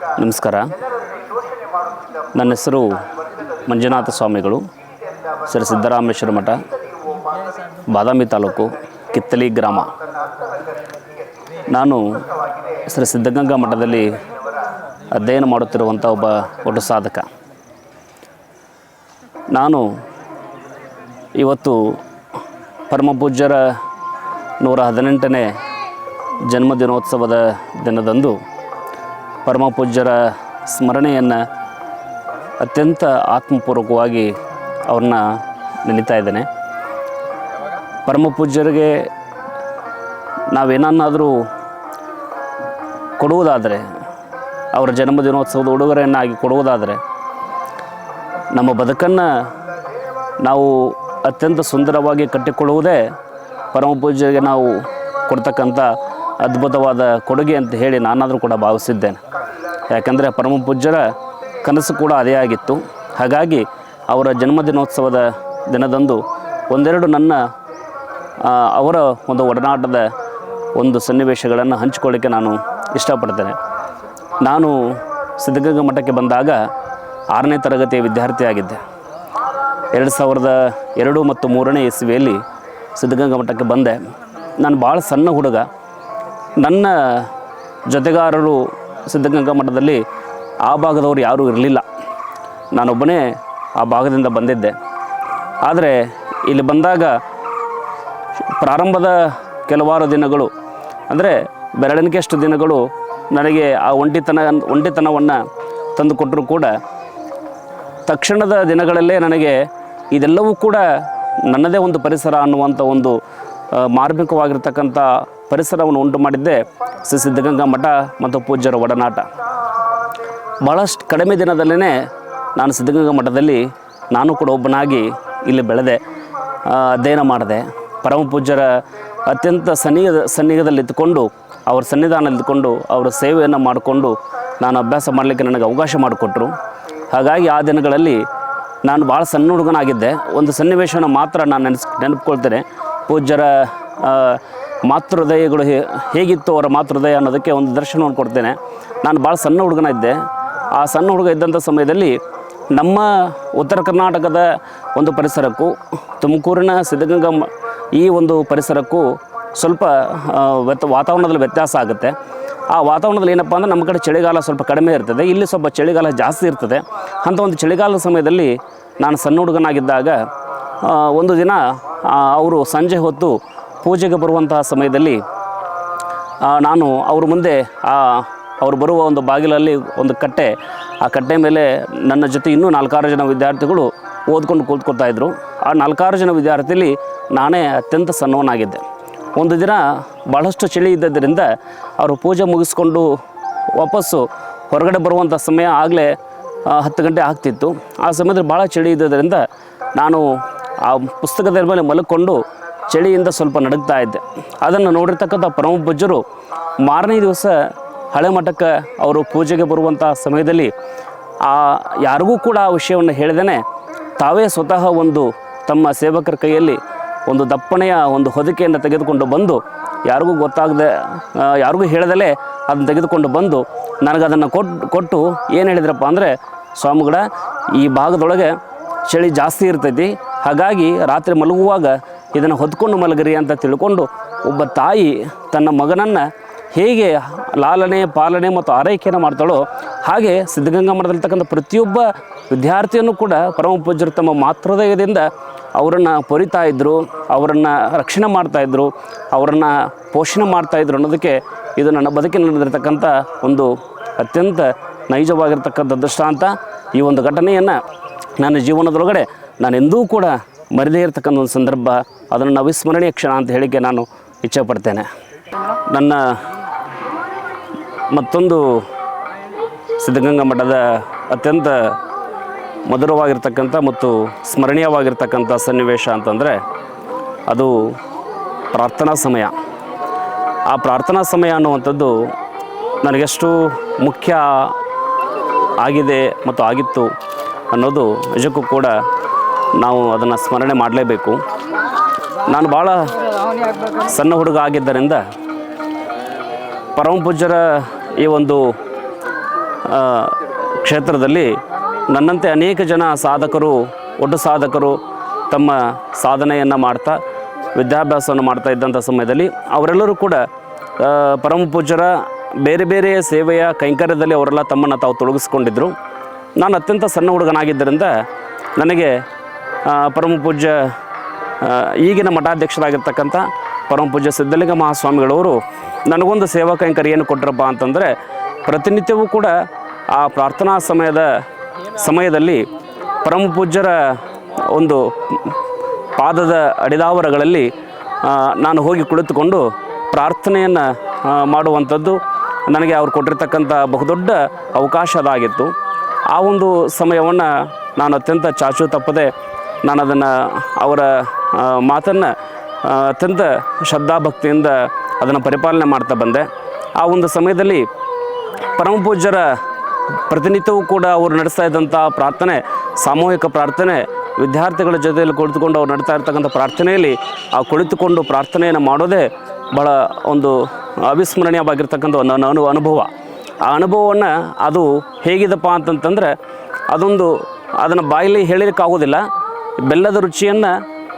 ನಮಸ್ಕಾರ. ನನ್ನ ಹೆಸರು ಮಂಜುನಾಥ ಸ್ವಾಮಿಗಳು. ಶ್ರೀ ಸಿದ್ದರಾಮೇಶ್ವರ ಮಠ, ಬಾದಾಮಿ ತಾಲೂಕು, ಕಿತ್ತಲಿ ಗ್ರಾಮ. ನಾನು ಶ್ರೀ ಸಿದ್ಧಗಂಗಾ ಮಠದಲ್ಲಿ ಅಧ್ಯಯನ ಮಾಡುತ್ತಿರುವಂಥ ಒಬ್ಬ ಒಟ್ಟು ಸಾಧಕ. ನಾನು ಇವತ್ತು ಪರಮಪೂಜ್ಯರ ನೂರ ಹದಿನೆಂಟನೇ ಜನ್ಮದಿನೋತ್ಸವದ ದಿನದಂದು ಪರಮಪೂಜ್ಯರ ಸ್ಮರಣೆಯನ್ನು ಅತ್ಯಂತ ಆತ್ಮಪೂರ್ವಕವಾಗಿ ಅವ್ರನ್ನ ನೆನೀತಾ ಇದ್ದೇನೆ. ಪರಮಪೂಜ್ಯರಿಗೆ ನಾವೇನನ್ನಾದರೂ ಕೊಡುವುದಾದರೆ, ಅವರ ಜನ್ಮದಿನೋತ್ಸವದ ಉಡುಗೊರೆಯನ್ನಾಗಿ ಕೊಡುವುದಾದರೆ, ನಮ್ಮ ಬದುಕನ್ನು ನಾವು ಅತ್ಯಂತ ಸುಂದರವಾಗಿ ಕಟ್ಟಿಕೊಳ್ಳುವುದೇ ಪರಮಪೂಜ್ಯರಿಗೆ ನಾವು ಕೊಡ್ತಕ್ಕಂಥ ಅದ್ಭುತವಾದ ಕೊಡುಗೆ ಅಂತ ಹೇಳಿ ನಾನಾದರೂ ಕೂಡ ಭಾವಿಸಿದ್ದೇನೆ. ಯಾಕಂದರೆ ಪರಮಪೂಜ್ಯರ ಕನಸು ಕೂಡ ಅದೇ ಆಗಿತ್ತು. ಹಾಗಾಗಿ ಅವರ ಜನ್ಮದಿನೋತ್ಸವದ ದಿನದಂದು ಒಂದೆರಡು ನನ್ನ ಅವರ ಒಂದು ಒಡನಾಟದ ಒಂದು ಸನ್ನಿವೇಶಗಳನ್ನು ಹಂಚಿಕೊಳ್ಳಿಕ್ಕೆ ನಾನು ಇಷ್ಟಪಡ್ತೇನೆ. ನಾನು ಸಿದ್ಧಗಂಗಾ ಮಠಕ್ಕೆ ಬಂದಾಗ ಆರನೇ ತರಗತಿಯ ವಿದ್ಯಾರ್ಥಿಯಾಗಿದ್ದೆ. ಎರಡು ಸಾವಿರದ ಎರಡು ಮತ್ತು ಮೂರನೇ ಇಸ್ವಿಯಲ್ಲಿ ಸಿದ್ಧಗಂಗಾ ಮಠಕ್ಕೆ ಬಂದೆ. ನಾನು ಭಾಳ ಸಣ್ಣ ಹುಡುಗ. ನನ್ನ ಜೊತೆಗಾರರು ಸಿದ್ಧಗಂಗಾ ಮಠದಲ್ಲಿ ಆ ಭಾಗದವರು ಯಾರೂ ಇರಲಿಲ್ಲ. ನಾನೊಬ್ಬನೇ ಆ ಭಾಗದಿಂದ ಬಂದಿದ್ದೆ. ಆದರೆ ಇಲ್ಲಿ ಬಂದಾಗ ಪ್ರಾರಂಭದ ಕೆಲವಾರು ದಿನಗಳು, ಅಂದರೆ ಬೆರಳಿನಕೆಷ್ಟು ದಿನಗಳು ನನಗೆ ಆ ಒಂಟಿತನ, ಒಂಟಿತನವನ್ನು ತಂದುಕೊಟ್ಟರೂ ಕೂಡ. ತಕ್ಷಣದ ದಿನಗಳಲ್ಲೇ ನನಗೆ ಇದೆಲ್ಲವೂ ಕೂಡ ನನ್ನದೇ ಒಂದು ಪರಿಸರ ಅನ್ನುವಂಥ ಒಂದು ಮಾರ್ಮಿಕವಾಗಿರ್ತಕ್ಕಂಥ ಪರಿಸರವನ್ನು ಉಂಟು ಮಾಡಿದ್ದೆ ಶ್ರೀ ಸಿದ್ಧಗಂಗಾ ಮಠ ಮತ್ತು ಪೂಜ್ಯರ ಒಡನಾಟ. ಭಾಳಷ್ಟು ಕಡಿಮೆ ದಿನದಲ್ಲೇ ನಾನು ಸಿದ್ಧಗಂಗಾ ಮಠದಲ್ಲಿ ನಾನು ಕೂಡ ಒಬ್ಬನಾಗಿ ಇಲ್ಲಿ ಬೆಳೆದೆ ಅಧ್ಯಯನ ಮಾಡಿದೆ. ಪರಮ ಪೂಜ್ಯರ ಅತ್ಯಂತ ಸನ್ನಿಹದ ಸನ್ನಿಹದಲ್ಲಿ ಇದ್ದುಕೊಂಡು, ಅವ್ರ ಸನ್ನಿಧಾನದಲ್ಲಿ ಇದ್ದುಕೊಂಡು, ಅವರ ಸೇವೆಯನ್ನು ಮಾಡಿಕೊಂಡು ನಾನು ಅಭ್ಯಾಸ ಮಾಡಲಿಕ್ಕೆ ನನಗೆ ಅವಕಾಶ ಮಾಡಿಕೊಟ್ರು. ಹಾಗಾಗಿ ಆ ದಿನಗಳಲ್ಲಿ ನಾನು ಭಾಳ ಸಣ್ಣ ಹುಡುಗನಾಗಿದ್ದೆ ಒಂದು ಸನ್ನಿವೇಶವನ್ನು ಮಾತ್ರ ನಾನು ನೆನೆಸ್, ನೆನಪಿಕೊಳ್ತೇನೆ. ಪೂಜ್ಯರ ಮಾತೃದಯಗಳು ಹೇ, ಹೇಗಿತ್ತು ಅವರ ಮಾತೃದಯ ಅನ್ನೋದಕ್ಕೆ ಒಂದು ದರ್ಶನವನ್ನು ಕೊಡ್ತೇನೆ. ನಾನು ಭಾಳ ಸಣ್ಣ ಹುಡುಗನ ಇದ್ದೆ ಆ ಸಣ್ಣ ಹುಡುಗ ಇದ್ದಂಥ ಸಮಯದಲ್ಲಿ ನಮ್ಮ ಉತ್ತರ ಕರ್ನಾಟಕದ ಒಂದು ಪರಿಸರಕ್ಕೂ, ತುಮಕೂರಿನ ಸಿದ್ಧಗಂಗಾ ಈ ಒಂದು ಪರಿಸರಕ್ಕೂ ಸ್ವಲ್ಪ ವ್ಯತ್, ವಾತಾವರಣದಲ್ಲಿ ವ್ಯತ್ಯಾಸ ಆಗುತ್ತೆ. ಆ ವಾತಾವರಣದಲ್ಲಿ ಏನಪ್ಪ ಅಂದರೆ ನಮ್ಮ ಕಡೆ ಚಳಿಗಾಲ ಸ್ವಲ್ಪ ಕಡಿಮೆ ಇರ್ತದೆ. ಇಲ್ಲಿ ಸ್ವಲ್ಪ ಚಳಿಗಾಲ ಜಾಸ್ತಿ ಇರ್ತದೆ. ಅಂಥ ಒಂದು ಚಳಿಗಾಲದ ಸಮಯದಲ್ಲಿ ನಾನು ಸಣ್ಣ ಹುಡುಗನಾಗಿದ್ದಾಗ ಒಂದು ದಿನ ಅವರು ಸಂಜೆ ಹೊತ್ತು ಪೂಜೆಗೆ ಬರುವಂತಹ ಸಮಯದಲ್ಲಿ ನಾನು ಅವ್ರ ಮುಂದೆ, ಆ, ಅವ್ರು ಬರುವ ಒಂದು ಬಾಗಿಲಲ್ಲಿ ಒಂದು ಕಟ್ಟೆ, ಆ ಕಟ್ಟೆ ಮೇಲೆ ನನ್ನ ಜೊತೆ ಇನ್ನೂ ನಾಲ್ಕಾರು ಜನ ವಿದ್ಯಾರ್ಥಿಗಳು ಓದ್ಕೊಂಡು ಕೂತ್ಕೊಳ್ತಾ ಇದ್ದರು ಆ ನಾಲ್ಕಾರು ಜನ ವಿದ್ಯಾರ್ಥಿಯಲ್ಲಿ ನಾನೇ ಅತ್ಯಂತ ಸಣ್ಣವನಾಗಿದ್ದೆ. ಒಂದು ದಿನ ಭಾಳಷ್ಟು ಚಳಿ ಇದ್ದದ್ದರಿಂದ ಅವರು ಪೂಜೆ ಮುಗಿಸ್ಕೊಂಡು ವಾಪಸ್ಸು ಹೊರಗಡೆ ಬರುವಂಥ ಸಮಯ ಆಗಲೇ ಹತ್ತು ಗಂಟೆ ಆಗ್ತಿತ್ತು. ಆ ಸಮಯದಲ್ಲಿ ಭಾಳ ಚಳಿ ಇದ್ದದರಿಂದ ನಾನು ಆ ಪುಸ್ತಕದ ಮೇಲೆ ಮಲ್ಕೊಂಡು ಚಳಿಯಿಂದ ಸ್ವಲ್ಪ ನಡುಗ್ತಾ ಇದ್ದೆ. ಅದನ್ನು ನೋಡಿರ್ತಕ್ಕಂಥ ಪರಮ ಪೂಜ್ಯರು ಮಾರನೇ ದಿವಸ ಹಳೆ ಮಠಕ್ಕೆ ಅವರು ಪೂಜೆಗೆ ಬರುವಂಥ ಸಮಯದಲ್ಲಿ ಆ ಯಾರಿಗೂ ಕೂಡ ಆ ವಿಷಯವನ್ನು ಹೇಳ್ದೇನೆ. ತಾವೇ ಸ್ವತಃ ಒಂದು ತಮ್ಮ ಸೇವಕರ ಕೈಯಲ್ಲಿ ಒಂದು ದಪ್ಪಣೆಯ ಒಂದು ಹೊದಿಕೆಯನ್ನು ತೆಗೆದುಕೊಂಡು ಬಂದು ಯಾರಿಗೂ ಗೊತ್ತಾಗದೆ ಯಾರಿಗೂ ಹೇಳ್ದಲೇ ಅದನ್ನು ತೆಗೆದುಕೊಂಡು ಬಂದು ನನಗದನ್ನು ಕೊಟ್ಟು ಕೊಟ್ಟು ಏನು ಹೇಳಿದ್ರಪ್ಪ ಅಂದರೆ, ಸ್ವಾಮಿಗಳ, ಈ ಭಾಗದೊಳಗೆ ಚಳಿ ಜಾಸ್ತಿ ಇರ್ತೈತಿ ಹಾಗಾಗಿ ರಾತ್ರಿ ಮಲಗುವಾಗ ಇದನ್ನು ಹೊತ್ಕೊಂಡು ಮಲಗರಿ ಅಂತ ತಿಳ್ಕೊಂಡು ಒಬ್ಬ ತಾಯಿ ತನ್ನ ಮಗನನ್ನು ಹೇಗೆ ಲಾಲನೆ, ಪಾಲನೆ ಮತ್ತು ಆರೈಕೆಯನ್ನು ಮಾಡ್ತಾಳೋ ಹಾಗೆ ಸಿದ್ಧಗಂಗಾ ಮಠದಲ್ಲಿರ್ತಕ್ಕಂಥ ಪ್ರತಿಯೊಬ್ಬ ವಿದ್ಯಾರ್ಥಿಯನ್ನು ಕೂಡ ಪರಮ ಪೂಜ್ಯರು ತಮ್ಮ ಮಾತೃದಯದಿಂದ ಅವರನ್ನು ಪೊರಿತಾ ಇದ್ದರು ಅವರನ್ನು ರಕ್ಷಣೆ ಮಾಡ್ತಾಯಿದ್ರು ಅವರನ್ನು ಪೋಷಣೆ ಮಾಡ್ತಾಯಿದ್ರು ಅನ್ನೋದಕ್ಕೆ ಇದು ನನ್ನ ಬದುಕಿನಲ್ಲಿ ನಡೆದಿರ್ತಕ್ಕಂಥ ಒಂದು ಅತ್ಯಂತ ನೈಜವಾಗಿರ್ತಕ್ಕಂಥ ದೃಷ್ಟಾಂತ. ಈ ಒಂದು ಘಟನೆಯನ್ನು ನನ್ನ ಜೀವನದೊಳಗಡೆ ನಾನು ಎಂದೂ ಕೂಡ ಮರೆದೇ ಇರತಕ್ಕಂಥ ಒಂದು ಸಂದರ್ಭ, ಅದನ್ನು ಅವಿಸ್ಮರಣೀಯ ಕ್ಷಣ ಅಂತ ಹೇಳಿಕೆ ನಾನು ಇಚ್ಛೆಪಡ್ತೇನೆ. ನನ್ನ ಮತ್ತೊಂದು ಸಿದ್ಧಗಂಗಾ ಮಠದ ಅತ್ಯಂತ ಮಧುರವಾಗಿರ್ತಕ್ಕಂಥ ಮತ್ತು ಸ್ಮರಣೀಯವಾಗಿರ್ತಕ್ಕಂಥ ಸನ್ನಿವೇಶ ಅಂತಂದರೆ ಅದು ಪ್ರಾರ್ಥನಾ ಸಮಯ. ಆ ಪ್ರಾರ್ಥನಾ ಸಮಯ ಅನ್ನುವಂಥದ್ದು ನನಗೆಷ್ಟು ಮುಖ್ಯ ಆಗಿದೆ ಮತ್ತು ಆಗಿತ್ತು ಅನ್ನೋದು ನಿಜಕ್ಕೂ ಕೂಡ ನಾವು ಅದನ್ನು ಸ್ಮರಣೆ ಮಾಡಲೇಬೇಕು. ನಾನು ಭಾಳ ಸಣ್ಣ ಹುಡುಗ ಆಗಿದ್ದರಿಂದ ಪರಮಪೂಜ್ಯರ ಈ ಒಂದು ಕ್ಷೇತ್ರದಲ್ಲಿ ನನ್ನಂತೆ ಅನೇಕ ಜನ ಸಾಧಕರು, ಒಟ್ಟು ಸಾಧಕರು ತಮ್ಮ ಸಾಧನೆಯನ್ನು ಮಾಡ್ತಾ, ವಿದ್ಯಾಭ್ಯಾಸವನ್ನು ಮಾಡ್ತಾ ಇದ್ದಂಥ ಸಮಯದಲ್ಲಿ ಅವರೆಲ್ಲರೂ ಕೂಡ ಪರಮಪೂಜ್ಯರ ಪರಮ ಪೂಜ್ಯರ ಬೇರೆ ಬೇರೆ ಸೇವೆಯ ಕೈಂಕರ್ಯದಲ್ಲಿ ಅವರೆಲ್ಲ ತಮ್ಮನ್ನು ತಾವು ತೊಡಗಿಸ್ಕೊಂಡಿದ್ದರು ನಾನು ಅತ್ಯಂತ ಸಣ್ಣ ಹುಡುಗನಾಗಿದ್ದರಿಂದ ನನಗೆ ಪರಮ ಪೂಜ್ಯ ಈಗಿನ ಮಠಾಧ್ಯಕ್ಷರಾಗಿರ್ತಕ್ಕಂಥ ಪರಮ ಪೂಜ್ಯ ಸಿದ್ಧಲಿಂಗ ಮಹಾಸ್ವಾಮಿಗಳವರು ನನಗೊಂದು ಸೇವಾ ಏನು ಕೊಟ್ಟರಪ್ಪ ಅಂತಂದರೆ, ಪ್ರತಿನಿತ್ಯವೂ ಕೂಡ ಆ ಪ್ರಾರ್ಥನಾ ಸಮಯದ ಸಮಯದಲ್ಲಿ ಪರಮ ಪೂಜ್ಯರ ಒಂದು ಪಾದದ ಅಡಿದಾವರಗಳಲ್ಲಿ ನಾನು ಹೋಗಿ ಕುಳಿತುಕೊಂಡು ಪ್ರಾರ್ಥನೆಯನ್ನು ಮಾಡುವಂಥದ್ದು ನನಗೆ ಅವ್ರು ಕೊಟ್ಟಿರ್ತಕ್ಕಂಥ ಬಹುದೊಡ್ಡ ಅವಕಾಶ ಅದಾಗಿತ್ತು ಆ ಒಂದು ಸಮಯವನ್ನು ನಾನು ಅತ್ಯಂತ ಚಾಚು ತಪ್ಪದೆ ನಾನು ಅದನ್ನು ಅವರ ಮಾತನ್ನು ಅತ್ಯಂತ ಶ್ರದ್ಧಾಭಕ್ತಿಯಿಂದ ಅದನ್ನು ಪರಿಪಾಲನೆ ಮಾಡ್ತಾ ಬಂದೆ. ಆ ಒಂದು ಸಮಯದಲ್ಲಿ ಪರಮ ಪೂಜ್ಯರ ಪ್ರತಿನಿತ್ಯವೂ ಕೂಡ ಅವರು ನಡೆಸ್ತಾ ಇದ್ದಂಥ ಪ್ರಾರ್ಥನೆ, ಸಾಮೂಹಿಕ ಪ್ರಾರ್ಥನೆ, ವಿದ್ಯಾರ್ಥಿಗಳ ಜೊತೆಯಲ್ಲಿ ಕುಳಿತುಕೊಂಡು ಅವ್ರು ನಡ್ತಾ ಇರ್ತಕ್ಕಂಥ ಪ್ರಾರ್ಥನೆಯಲ್ಲಿ ಆ ಕುಳಿತುಕೊಂಡು ಪ್ರಾರ್ಥನೆಯನ್ನು ಮಾಡೋದೇ ಬಹಳ ಒಂದು ಅವಿಸ್ಮರಣೀಯವಾಗಿರ್ತಕ್ಕಂಥ ಒಂದು ಅನು ಅನುಭವ. ಆ ಅನುಭವವನ್ನು ಅದು ಹೇಗಿದಪ್ಪ ಅಂತಂತಂದರೆ ಅದೊಂದು ಅದನ್ನು ಬಾಯಲ್ಲಿ ಹೇಳಲಿಕ್ಕಾಗೋದಿಲ್ಲ ಬೆಲ್ಲದ ರುಚಿಯನ್ನು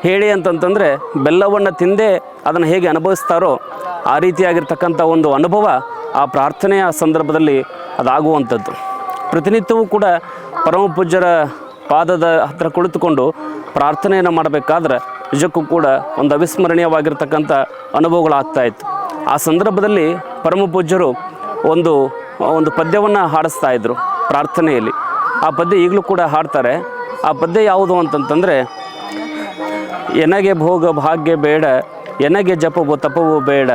ಹೇಳಿ ಅಂತಂತಂದರೆ ಬೆಲ್ಲವನ್ನು ತಿಂದೇ ಅದನ್ನು ಹೇಗೆ ಅನುಭವಿಸ್ತಾರೋ ಆ ರೀತಿಯಾಗಿರ್ತಕ್ಕಂಥ ಒಂದು ಅನುಭವ ಆ ಪ್ರಾರ್ಥನೆಯ ಸಂದರ್ಭದಲ್ಲಿ ಅದಾಗುವಂಥದ್ದು. ಪ್ರತಿನಿತ್ಯವೂ ಕೂಡ ಪರಮ ಪೂಜ್ಯರ ಪಾದದ ಹತ್ತಿರ ಕುಳಿತುಕೊಂಡು ಪ್ರಾರ್ಥನೆಯನ್ನು ಮಾಡಬೇಕಾದ್ರೆ ನಿಜಕ್ಕೂ ಕೂಡ ಒಂದು ಅವಿಸ್ಮರಣೀಯವಾಗಿರ್ತಕ್ಕಂಥ ಅನುಭವಗಳಾಗ್ತಾ ಇತ್ತು. ಆ ಸಂದರ್ಭದಲ್ಲಿ ಪರಮ ಪೂಜ್ಯರು ಒಂದು ಒಂದು ಪದ್ಯವನ್ನು ಹಾಡಿಸ್ತಾ ಇದ್ದರು ಪ್ರಾರ್ಥನೆಯಲ್ಲಿ. ಆ ಪದ್ಯ ಈಗಲೂ ಕೂಡ ಹಾಡ್ತಾರೆ. ಆ ಪದ್ಯ ಯಾವುದು ಅಂತಂತಂದರೆ, ಎನಗೆ ಭೋಗ ಭಾಗ್ಯ ಬೇಡ, ಎನಗೆ ಜಪವು ತಪವು ಬೇಡ,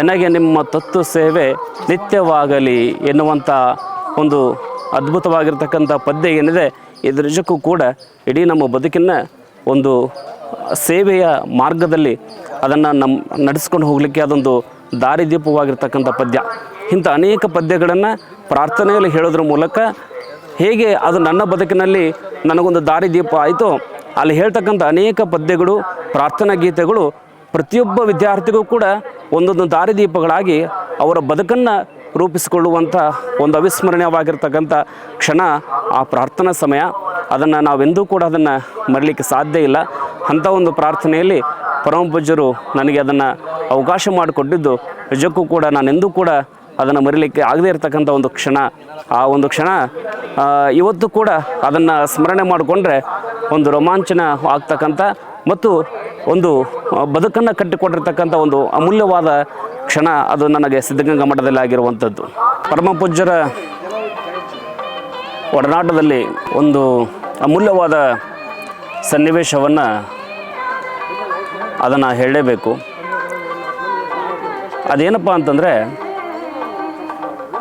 ಎನಗೆ ನಿಮ್ಮ ತತ್ವ ಸೇವೆ ನಿತ್ಯವಾಗಲಿ ಎನ್ನುವಂಥ ಒಂದು ಅದ್ಭುತವಾಗಿರ್ತಕ್ಕಂಥ ಪದ್ಯ ಏನಿದೆ, ಇದ್ರ ನಿಜಕ್ಕೂ ಕೂಡ ಇಡೀ ನಮ್ಮ ಬದುಕಿನ ಒಂದು ಸೇವೆಯ ಮಾರ್ಗದಲ್ಲಿ ಅದನ್ನು ನಮ್ಮ ನಡೆಸ್ಕೊಂಡು ಹೋಗಲಿಕ್ಕೆ ಅದೊಂದು ದಾರಿದೀಪವಾಗಿರ್ತಕ್ಕಂಥ ಪದ್ಯ. ಇಂಥ ಅನೇಕ ಪದ್ಯಗಳನ್ನು ಪ್ರಾರ್ಥನೆಯಲ್ಲಿ ಹೇಳೋದ್ರ ಮೂಲಕ ಹೇಗೆ ಅದು ನನ್ನ ಬದುಕಿನಲ್ಲಿ ನನಗೊಂದು ದಾರಿದೀಪ ಆಯಿತು. ಅಲ್ಲಿ ಹೇಳ್ತಕ್ಕಂಥ ಅನೇಕ ಪದ್ಯಗಳು, ಪ್ರಾರ್ಥನಾ ಗೀತೆಗಳು ಪ್ರತಿಯೊಬ್ಬ ವಿದ್ಯಾರ್ಥಿಗೂ ಕೂಡ ಒಂದೊಂದು ದಾರಿದೀಪಗಳಾಗಿ ಅವರ ಬದುಕನ್ನು ರೂಪಿಸಿಕೊಳ್ಳುವಂಥ ಒಂದು ಅವಿಸ್ಮರಣೀಯವಾಗಿರ್ತಕ್ಕಂಥ ಕ್ಷಣ ಆ ಪ್ರಾರ್ಥನಾ ಸಮಯ. ಅದನ್ನು ನಾವೆಂದೂ ಕೂಡ ಅದನ್ನು ಮರಲಿಕ್ಕೆ ಸಾಧ್ಯ ಇಲ್ಲ. ಅಂಥ ಒಂದು ಪ್ರಾರ್ಥನೆಯಲ್ಲಿ ಪರಮ ಪೂಜ್ಯರು ನನಗೆ ಅದನ್ನು ಅವಕಾಶ ಮಾಡಿಕೊಟ್ಟಿದ್ದು. ನಿಜಕ್ಕೂ ಕೂಡ ನಾನೆಂದೂ ಕೂಡ ಅದನ್ನು ಮರಿಲಿಕ್ಕೆ ಆಗದೇ ಇರತಕ್ಕಂಥ ಒಂದು ಕ್ಷಣ. ಆ ಒಂದು ಕ್ಷಣ ಇವತ್ತು ಕೂಡ ಅದನ್ನು ಸ್ಮರಣೆ ಮಾಡಿಕೊಂಡ್ರೆ ಒಂದು ರೋಮಾಂಚನ ಆಗ್ತಕ್ಕಂಥ ಮತ್ತು ಒಂದು ಬದುಕನ್ನು ಕಟ್ಟಿಕೊಂಡಿರ್ತಕ್ಕಂಥ ಒಂದು ಅಮೂಲ್ಯವಾದ ಕ್ಷಣ ಅದು ನನಗೆ ಸಿದ್ಧಗಂಗಾ ಮಠದಲ್ಲಿ ಆಗಿರುವಂಥದ್ದು. ಪರಮ ಪೂಜ್ಯರ ಒಡನಾಟದಲ್ಲಿ ಒಂದು ಅಮೂಲ್ಯವಾದ ಸನ್ನಿವೇಶವನ್ನು ಅದನ್ನು ಹೇಳಲೇಬೇಕು. ಅದೇನಪ್ಪ ಅಂತಂದರೆ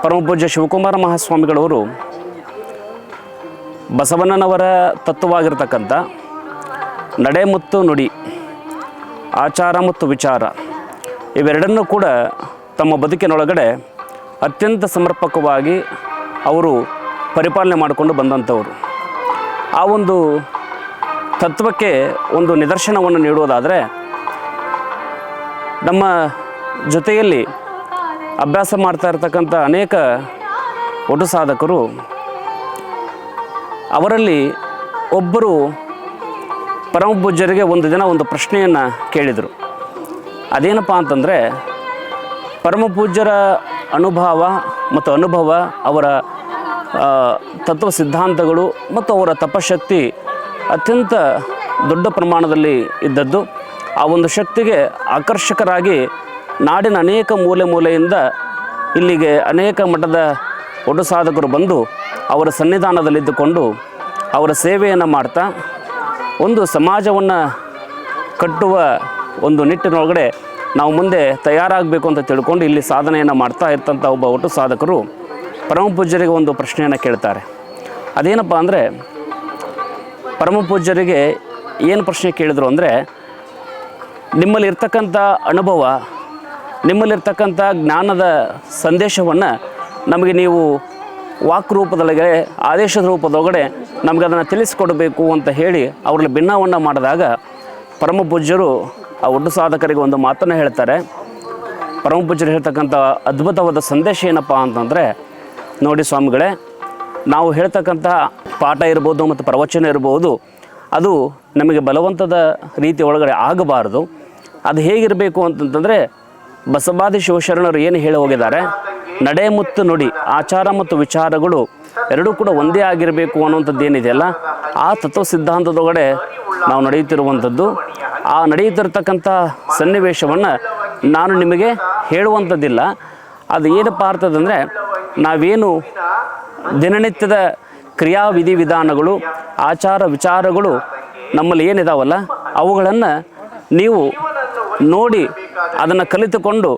ಪರಮಪೂಜ್ಯ ಶಿವಕುಮಾರ ಮಹಾಸ್ವಾಮಿಗಳವರು ಬಸವಣ್ಣನವರ ತತ್ವವಾಗಿರ್ತಕ್ಕಂಥ ನಡೆ ಮತ್ತು ನುಡಿ, ಆಚಾರ ಮತ್ತು ವಿಚಾರ ಇವೆರಡನ್ನೂ ಕೂಡ ತಮ್ಮ ಬದುಕಿನೊಳಗಡೆ ಅತ್ಯಂತ ಸಮರ್ಪಕವಾಗಿ ಅವರು ಪರಿಪಾಲನೆ ಮಾಡಿಕೊಂಡು ಬಂದಂಥವರು. ಆ ಒಂದು ತತ್ವಕ್ಕೆ ಒಂದು ನಿದರ್ಶನವನ್ನು ನೀಡುವುದಾದರೆ ನಮ್ಮ ಜೊತೆಯಲ್ಲಿ ಅಭ್ಯಾಸ ಮಾಡ್ತಾ ಇರ್ತಕ್ಕಂಥ ಅನೇಕ ಒಟ್ಟು ಸಾಧಕರು ಅವರಲ್ಲಿ ಒಬ್ಬರು ಪರಮ ಪೂಜ್ಯರಿಗೆ ಒಂದು ದಿನ ಒಂದು ಪ್ರಶ್ನೆಯನ್ನು ಕೇಳಿದರು. ಅದೇನಪ್ಪ ಅಂತಂದರೆ ಪರಮ ಪೂಜ್ಯರ ಅನುಭವ ಮತ್ತು ಅನುಭವ, ಅವರ ತತ್ವ ಸಿದ್ಧಾಂತಗಳು ಮತ್ತು ಅವರ ತಪಶಕ್ತಿ ಅತ್ಯಂತ ದೊಡ್ಡ ಪ್ರಮಾಣದಲ್ಲಿ ಇದ್ದದ್ದು. ಆ ಒಂದು ಶಕ್ತಿಗೆ ಆಕರ್ಷಕರಾಗಿ ನಾಡಿನ ಅನೇಕ ಮೂಲೆ ಮೂಲೆಯಿಂದ ಇಲ್ಲಿಗೆ ಅನೇಕ ಮಠದ ಒಡು ಸಾಧಕರು ಬಂದು ಅವರ ಸನ್ನಿಧಾನದಲ್ಲಿದ್ದುಕೊಂಡು ಅವರ ಸೇವೆಯನ್ನು ಮಾಡ್ತಾ ಒಂದು ಸಮಾಜವನ್ನು ಕಟ್ಟುವ ಒಂದು ನಿಟ್ಟಿನೊಳಗಡೆ ನಾವು ಮುಂದೆ ತಯಾರಾಗಬೇಕು ಅಂತ ತಿಳ್ಕೊಂಡು ಇಲ್ಲಿ ಸಾಧನೆಯನ್ನು ಮಾಡ್ತಾ ಇರ್ತಂಥ ಒಬ್ಬ ಒಟ್ಟು ಸಾಧಕರು ಪರಮ ಪೂಜ್ಯರಿಗೆ ಒಂದು ಪ್ರಶ್ನೆಯನ್ನು ಕೇಳ್ತಾರೆ. ಅದೇನಪ್ಪ ಅಂದರೆ ಪರಮ ಪೂಜ್ಯರಿಗೆ ಏನು ಪ್ರಶ್ನೆ ಕೇಳಿದ್ರು ಅಂದರೆ ನಿಮ್ಮಲ್ಲಿರ್ತಕ್ಕಂಥ ಅನುಭವ, ನಿಮ್ಮಲ್ಲಿರ್ತಕ್ಕಂಥ ಜ್ಞಾನದ ಸಂದೇಶವನ್ನು ನಮಗೆ ನೀವು ವಾಕ್ ರೂಪದೊಳಗೆ ಆದೇಶದ ರೂಪದೊಳಗಡೆ ನಮಗೆ ಅದನ್ನು ತಿಳಿಸ್ಕೊಡ್ಬೇಕು ಅಂತ ಹೇಳಿ ಅವರಲ್ಲಿ ಭಿನ್ನವನ್ನು ಮಾಡಿದಾಗ ಪರಮ ಪೂಜ್ಯರು ಆ ಒಡ್ಡು ಸಾಧಕರಿಗೆ ಒಂದು ಮಾತನ್ನು ಹೇಳ್ತಾರೆ. ಪರಮ ಪೂಜ್ಯರು ಹೇಳ್ತಕ್ಕಂಥ ಅದ್ಭುತವಾದ ಸಂದೇಶ ಏನಪ್ಪ ಅಂತಂದರೆ, ನೋಡಿ ಸ್ವಾಮಿಗಳೇ, ನಾವು ಹೇಳ್ತಕ್ಕಂತಹ ಪಾಠ ಇರ್ಬೋದು ಮತ್ತು ಪ್ರವಚನ ಇರ್ಬೋದು, ಅದು ನಮಗೆ ಬಲವಂತದ ರೀತಿ ಒಳಗಡೆ ಆಗಬಾರ್ದು. ಅದು ಹೇಗಿರಬೇಕು ಅಂತಂತಂದರೆ, ಬಸವಾದಿ ಶಿವಶರಣರು ಏನು ಹೇಳಿ ಹೋಗಿದ್ದಾರೆ ನಡೆ ಮತ್ತು ನುಡಿ, ಆಚಾರ ಮತ್ತು ವಿಚಾರಗಳು ಎರಡೂ ಕೂಡ ಒಂದೇ ಆಗಿರಬೇಕು ಅನ್ನುವಂಥದ್ದು ಏನಿದೆಯಲ್ಲ ಆ ತತ್ವ ಸಿದ್ಧಾಂತದೊಳಗಡೆ ನಾವು ನಡೆಯುತ್ತಿರುವಂಥದ್ದು, ಆ ನಡೆಯುತ್ತಿರತಕ್ಕಂಥ ಸನ್ನಿವೇಶವನ್ನು ನಾನು ನಿಮಗೆ ಹೇಳುವಂಥದ್ದಿಲ್ಲ. ಅದು ಏನಪ್ಪ ಅರ್ಥದಂದರೆ ನಾವೇನು ದಿನನಿತ್ಯದ ಕ್ರಿಯಾ ವಿಧಿ ವಿಧಾನಗಳು ಆಚಾರ ವಿಚಾರಗಳು ನಮ್ಮಲ್ಲಿ ಏನಿದಾವಲ್ಲ, ಅವುಗಳನ್ನು ನೀವು ನೋಡಿ ಅದನ್ನು ಕಲಿತುಕೊಂಡು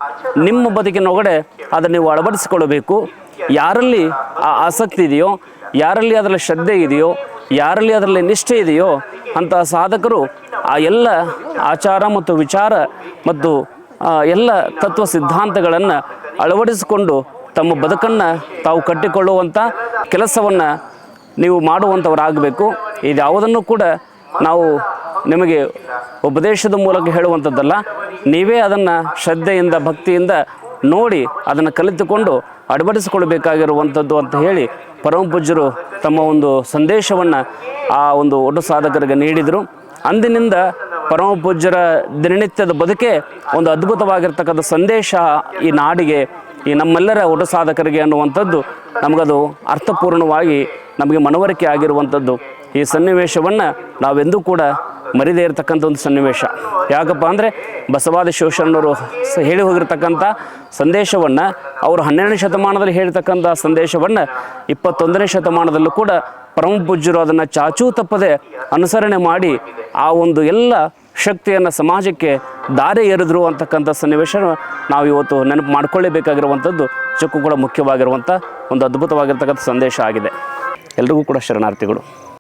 ನಿಮ್ಮ ಬದುಕಿನ ಒಳಗಡೆ ಅದನ್ನು ನೀವು ಅಳವಡಿಸಿಕೊಳ್ಳಬೇಕು. ಯಾರಲ್ಲಿ ಆ ಆಸಕ್ತಿ ಇದೆಯೋ, ಯಾರಲ್ಲಿ ಅದರಲ್ಲಿ ಶ್ರದ್ಧೆ ಇದೆಯೋ, ಯಾರಲ್ಲಿ ಅದರಲ್ಲಿ ನಿಷ್ಠೆ ಇದೆಯೋ ಅಂತಹ ಸಾಧಕರು ಆ ಎಲ್ಲ ಆಚಾರ ಮತ್ತು ವಿಚಾರ ಮತ್ತು ಎಲ್ಲ ತತ್ವ ಸಿದ್ಧಾಂತಗಳನ್ನು ಅಳವಡಿಸಿಕೊಂಡು ತಮ್ಮ ಬದುಕನ್ನು ತಾವು ಕಟ್ಟಿಕೊಳ್ಳುವಂಥ ಕೆಲಸವನ್ನು ನೀವು ಮಾಡುವಂಥವರಾಗಬೇಕು. ಇದ್ಯಾವುದನ್ನು ಕೂಡ ನಾವು ನಿಮಗೆ ಉಪದೇಶದ ಮೂಲಕ ಹೇಳುವಂಥದ್ದಲ್ಲ, ನೀವೇ ಅದನ್ನು ಶ್ರದ್ಧೆಯಿಂದ, ಭಕ್ತಿಯಿಂದ ನೋಡಿ ಅದನ್ನು ಕಲಿತುಕೊಂಡು ಅಳವಡಿಸಿಕೊಳ್ಬೇಕಾಗಿರುವಂಥದ್ದು ಅಂತ ಹೇಳಿ ಪರಮ ಪೂಜ್ಯರು ತಮ್ಮ ಒಂದು ಸಂದೇಶವನ್ನು ಆ ಒಂದು ಒಟ್ಟು ಸಾಧಕರಿಗೆ ನೀಡಿದರು. ಅಂದಿನಿಂದ ಪರಮ ಪೂಜ್ಯರ ದಿನನಿತ್ಯದ ಬದುಕೆ ಒಂದು ಅದ್ಭುತವಾಗಿರ್ತಕ್ಕಂಥ ಸಂದೇಶ ಈ ನಾಡಿಗೆ, ಈ ನಮ್ಮೆಲ್ಲರ ಒಟ್ಟು ಸಾಧಕರಿಗೆ ಅನ್ನುವಂಥದ್ದು ನಮಗದು ಅರ್ಥಪೂರ್ಣವಾಗಿ ನಮಗೆ ಮನವರಿಕೆ ಆಗಿರುವಂಥದ್ದು. ಈ ಸನ್ನಿವೇಶವನ್ನು ನಾವೆಂದೂ ಕೂಡ ಮರಿದೇ ಇರತಕ್ಕಂಥ ಒಂದು ಸನ್ನಿವೇಶ. ಯಾಕಪ್ಪ ಅಂದರೆ ಬಸವಾದಿ ಶಿವಶರಣರು ಹೇಳಿ ಹೋಗಿರ್ತಕ್ಕಂಥ ಸಂದೇಶವನ್ನು ಅವರು ಹನ್ನೆರಡನೇ ಶತಮಾನದಲ್ಲಿ ಹೇಳ್ತಕ್ಕಂಥ ಸಂದೇಶವನ್ನು ಇಪ್ಪತ್ತೊಂದನೇ ಶತಮಾನದಲ್ಲೂ ಕೂಡ ಪರಮ ಪೂಜ್ಯರು ಅದನ್ನು ಚಾಚೂ ತಪ್ಪದೆ ಅನುಸರಣೆ ಮಾಡಿ ಆ ಒಂದು ಎಲ್ಲ ಶಕ್ತಿಯನ್ನು ಸಮಾಜಕ್ಕೆ ದಾರಿ ಎರೆದ್ರು ಅಂತಕ್ಕಂಥ ಸನ್ನಿವೇಶ ನಾವು ಇವತ್ತು ನೆನಪು ಮಾಡ್ಕೊಳ್ಳೇಬೇಕಾಗಿರುವಂಥದ್ದು. ಚಕ್ಕು ಕೂಡ ಮುಖ್ಯವಾಗಿರುವಂಥ ಒಂದು ಅದ್ಭುತವಾಗಿರ್ತಕ್ಕಂಥ ಸಂದೇಶ ಆಗಿದೆ. ಎಲ್ರಿಗೂ ಕೂಡ ಶರಣಾರ್ಥಿಗಳು.